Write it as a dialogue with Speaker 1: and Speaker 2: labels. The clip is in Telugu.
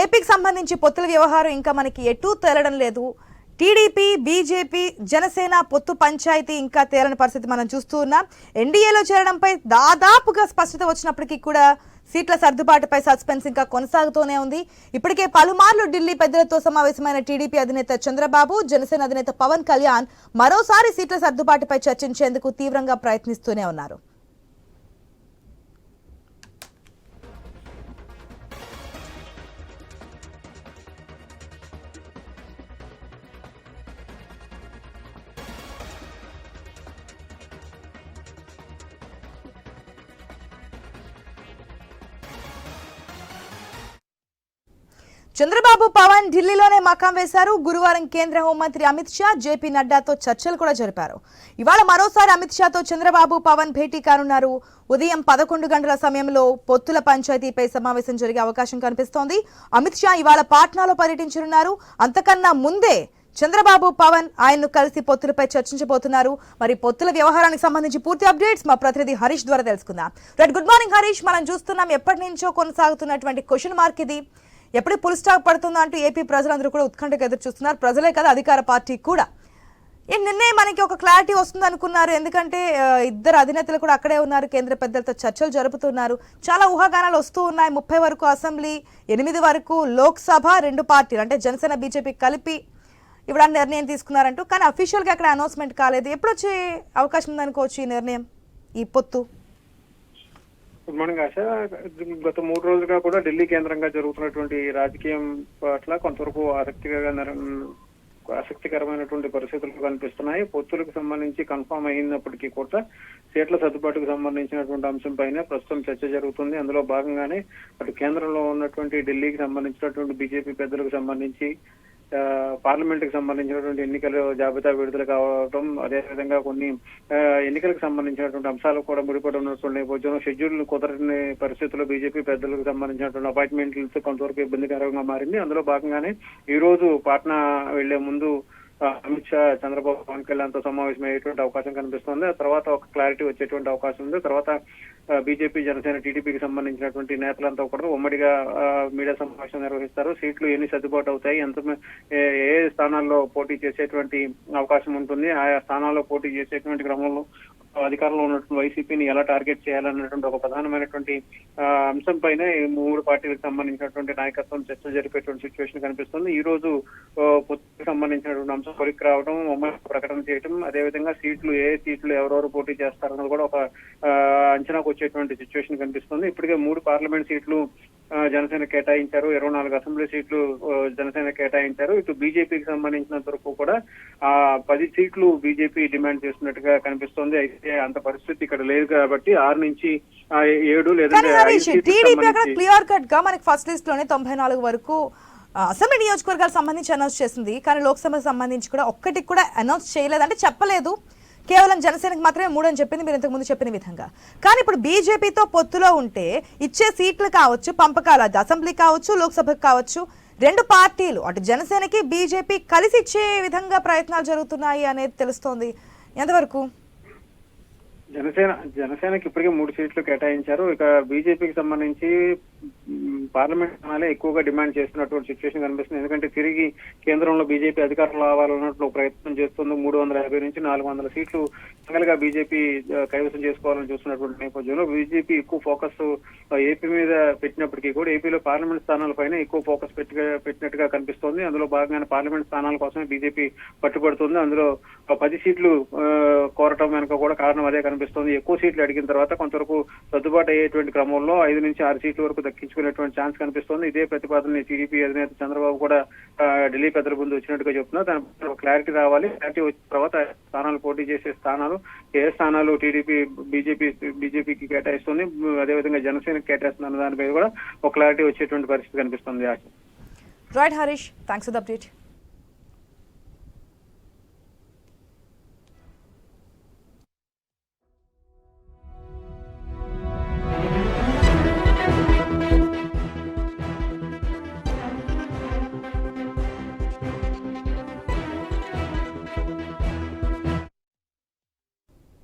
Speaker 1: ఏపీకి సంబంధించి పొత్తుల వ్యవహారం ఇంకా మనకి ఎటూ తేలడం లేదు. టీడీపీ బీజేపీ జనసేన పొత్తు పంచాయతీ ఇంకా తేలని పరిస్థితి మనం చూస్తూ ఉన్నాం. ఎన్డీఏలో చేరడంపై దాదాపుగా స్పష్టత వచ్చినప్పటికీ కూడా సీట్ల సర్దుబాటుపై సస్పెన్స్ ఇంకా కొనసాగుతూనే ఉంది. ఇప్పటికే పలుమార్లు ఢిల్లీ పెద్దలతో సమావేశమైన టీడీపీ అధినేత చంద్రబాబు జనసేన అధినేత పవన్ కళ్యాణ్ మరోసారి సీట్ల సర్దుబాటుపై చర్చించేందుకు తీవ్రంగా ప్రయత్నిస్తూనే ఉన్నారు. చంద్రబాబు పవన్ ఢిల్లీలోనే మకాం వేశారు. గురువారం కేంద్ర హోంమంత్రి అమిత్ షా జేపీ నడ్డాతో చర్చలు కూడా జరిపారు. ఇవాళ మరోసారి అమిత్ షాతో చంద్రబాబు పవన్ భేటీ కానున్నారు. ఉదయం పదకొండు గంటల సమయంలో పొత్తుల పంచాయతీపై సమావేశం జరిగే అవకాశం కనిపిస్తోంది. అమిత్ షా ఇవాళ పాట్నాలో పర్యటించనున్నారు. అంతకన్నా ముందే చంద్రబాబు పవన్ ఆయన్ను కలిసి పొత్తులపై చర్చించబోతున్నారు. మరి పొత్తుల వ్యవహారానికి సంబంధించి పూర్తి అప్డేట్స్ మా ప్రతినిధి హరీష్ ద్వారా తెలుసుకుందాం. Right good morning Harish. మనం చూస్తున్నాం ఎప్పటి నుంచో కొనసాగుతున్నటువంటి క్వశ్చన్ మార్క్ ఇది. ఎప్పుడు పుల్ స్టాక్ పడుతుందా అంటూ ఏపీ ప్రజలందరూ కూడా ఉత్కంఠగా ఎదురు చూస్తున్నారు. ప్రజలే కదా అధికార పార్టీ కూడా. ఈ నిన్నే మనకి ఒక క్లారిటీ వస్తుంది అనుకున్నారు. ఎందుకంటే ఇద్దరు అధినేతలు కూడా అక్కడే ఉన్నారు. కేంద్ర పెద్దలతో చర్చలు జరుపుతున్నారు. చాలా ఊహాగానాలు వస్తూ ఉన్నాయి. ముప్పై వరకు అసెంబ్లీ ఎనిమిది వరకు లోక్సభ రెండు పార్టీలు అంటే జనసేన బీజేపీ కలిపి ఇవ్వడానికి నిర్ణయం తీసుకున్నారంటూ. కానీ అఫీషియల్గా అక్కడ అనౌన్స్మెంట్ కాలేదు. ఎప్పుడు వచ్చే అవకాశం ఉందనుకోవచ్చు ఈ నిర్ణయం? ఈ పొత్తు?
Speaker 2: గుడ్ మార్నింగ్ ఆశ గత మూడు రోజులుగా కూడా ఢిల్లీ కేంద్రంగా జరుగుతున్నటువంటి రాజకీయం పట్ల కొంతవరకు ఆసక్తిగా ఆసక్తికరమైనటువంటి పరిస్థితులు కనిపిస్తున్నాయి. పొత్తులకు సంబంధించి కన్ఫామ్ అయినప్పటికీ కూడా సీట్ల సర్దుబాటుకు సంబంధించినటువంటి అంశం పైన ప్రస్తుతం చర్చ జరుగుతుంది. అందులో భాగంగానే అటు కేంద్రంలో ఉన్నటువంటి ఢిల్లీకి సంబంధించినటువంటి బీజేపీ పెద్దలకు సంబంధించి పార్లమెంట్కి సంబంధించినటువంటి ఎన్నికల జాబితా విడుదల కావడం అదేవిధంగా కొన్ని ఎన్నికలకు సంబంధించినటువంటి అంశాలు కూడా ముడిపడి ఉన్నటువంటి నేపథ్యంలో షెడ్యూల్ కుదరని పరిస్థితుల్లో బీజేపీ పెద్దలకు సంబంధించినటువంటి అపాయింట్మెంట్లతో కొంతవరకు ఇబ్బందికరంగా మారింది. అందులో భాగంగానే ఈ రోజు పాట్నా వెళ్ళే ముందు అమిత్ షా చంద్రబాబు పవన్ కళ్యాణ్తో సమావేశం అయ్యేటువంటి అవకాశం కనిపిస్తుంది. ఆ తర్వాత ఒక క్లారిటీ వచ్చేటువంటి అవకాశం ఉంది. తర్వాత బీజేపీ జనసేన టీడీపీకి సంబంధించినటువంటి నేతలంతా కూడా ఉమ్మడిగా మీడియా సమావేశం నిర్వహిస్తారు. సీట్లు ఎన్ని సర్దుబాటు అవుతాయి? ఎంత ఏ ఏ స్థానాల్లో పోటీ చేసేటువంటి అవకాశం ఉంటుంది? ఆయా స్థానాల్లో పోటీ చేసేటువంటి క్రమంలో అధికారంలో ఉన్నటువంటి వైసీపీని ఎలా టార్గెట్ చేయాలన్నటువంటి ఒక ప్రధానమైనటువంటి అంశం పైన ఈ మూడు పార్టీలకు సంబంధించినటువంటి నాయకత్వం చర్చ జరిపేటువంటి సిచ్యువేషన్ కనిపిస్తుంది. ఈ రోజు పొత్తుకు సంబంధించినటువంటి అంశం కొలిక్కి రావడం ప్రకటన చేయడం అదేవిధంగా సీట్లు ఏ సీట్లు ఎవరెవరు పోటీ చేస్తారన్నది కూడా ఒక అంచనాకు వచ్చేటువంటి సిచ్యువేషన్ కనిపిస్తుంది. ఇప్పటికే మూడు పార్లమెంట్ సీట్లు జనసేన కేటాయించారు. ఇరవై నాలుగు అసెంబ్లీ సీట్లు జనసేన కేటాయించారు. ఇటు బీజేపీకి సంబంధించినంత వరకు కూడా ఆ పది సీట్లు బీజేపీ డిమాండ్ చేస్తున్నట్టుగా కనిపిస్తోంది. అయితే అంత పరిస్థితి ఇక్కడ లేదు కాబట్టి ఆరు నుంచి ఏడు లేదంటే
Speaker 1: టీడీపీ అక్కడ
Speaker 2: సంబంధించి-
Speaker 1: క్లియర్ కట్గా మనకి ఫస్ట్ లిస్ట్లోనే తొంభై నాలుగు వరకు అసెంబ్లీ నియోజకవర్గాలకు సంబంధించి అనౌన్స్ చేసింది. కానీ లోక్సభకు సంబంధించి కూడా ఒక్కటికి కూడా అనౌన్స్ చేయలేదు అంటే చెప్పలేదు. కేవలం జనసేనకి మాత్రమే మూడు అని చెప్పింది మీరు ఇంతకుముందు చెప్పిన విధంగా. కానీ ఇప్పుడు బీజేపీతో పొత్తులో ఉంటే ఇచ్చే సీట్లు కావచ్చు పంపకాలు అది అసెంబ్లీ కావచ్చు లోక్సభకు కావచ్చు రెండు పార్టీలు అటు జనసేనకి బీజేపీ కలిసి ఇచ్చే విధంగా ప్రయత్నాలు జరుగుతున్నాయి అనేది తెలుస్తోంది. ఎంతవరకు?
Speaker 2: జనసేన జనసేనకి ఇప్పటికే మూడు సీట్లు కేటాయించారు. ఇక బీజేపీకి సంబంధించి పార్లమెంట్ స్థానాలే ఎక్కువగా డిమాండ్ చేస్తున్నటువంటి సిచ్యువేషన్ కనిపిస్తుంది. ఎందుకంటే తిరిగి కేంద్రంలో బీజేపీ అధికారంలో రావాలన్నట్లు ప్రయత్నం చేస్తుంది. మూడు వందల యాభై నుంచి నాలుగు వందల సీట్లు సింగల్గా బీజేపీ కైవసం చేసుకోవాలని చూస్తున్నటువంటి నేపథ్యంలో బీజేపీ ఎక్కువ ఫోకస్ ఏపీ మీద పెట్టినప్పటికీ కూడా ఏపీలో పార్లమెంట్ స్థానాల పైన ఎక్కువ ఫోకస్ పెట్టి పెట్టినట్టుగా కనిపిస్తోంది. అందులో భాగంగానే పార్లమెంట్ స్థానాల కోసమే బీజేపీ పట్టుబడుతుంది. అందులో ఒక పది సీట్లు కోరటం వెనుక కూడా కారణం అదే కనిపిస్తుంది. ఎక్కువ సీట్లు అడిగిన తర్వాత కొంతవరకు సర్దుబాటు అయ్యేటువంటి క్రమంలో ఐదు నుంచి ఆరు సీట్ల వరకు దక్కించుకునేటువంటి ఛాన్స్ కనిపిస్తోంది. ఇదే ప్రతిపాదనని టీడీపీ అధినేత చంద్రబాబు కూడా ఢిల్లీ పెద్దల ముందు వచ్చినట్టుగా చెప్తున్నారు. దాని ఒక క్లారిటీ రావాలి. క్లారిటీ వచ్చిన తర్వాత స్థానాలు పోటీ చేసే స్థానాలు ఏ స్థానాలు టీడీపీ బీజేపీ బీజేపీకి కేటాయిస్తుంది అదేవిధంగా జనసేనకి కేటాయిస్తుంది దానిపై కూడా ఒక క్లారిటీ వచ్చేటువంటి పరిస్థితి కనిపిస్తుంది.
Speaker 1: Right Harish thanks for the update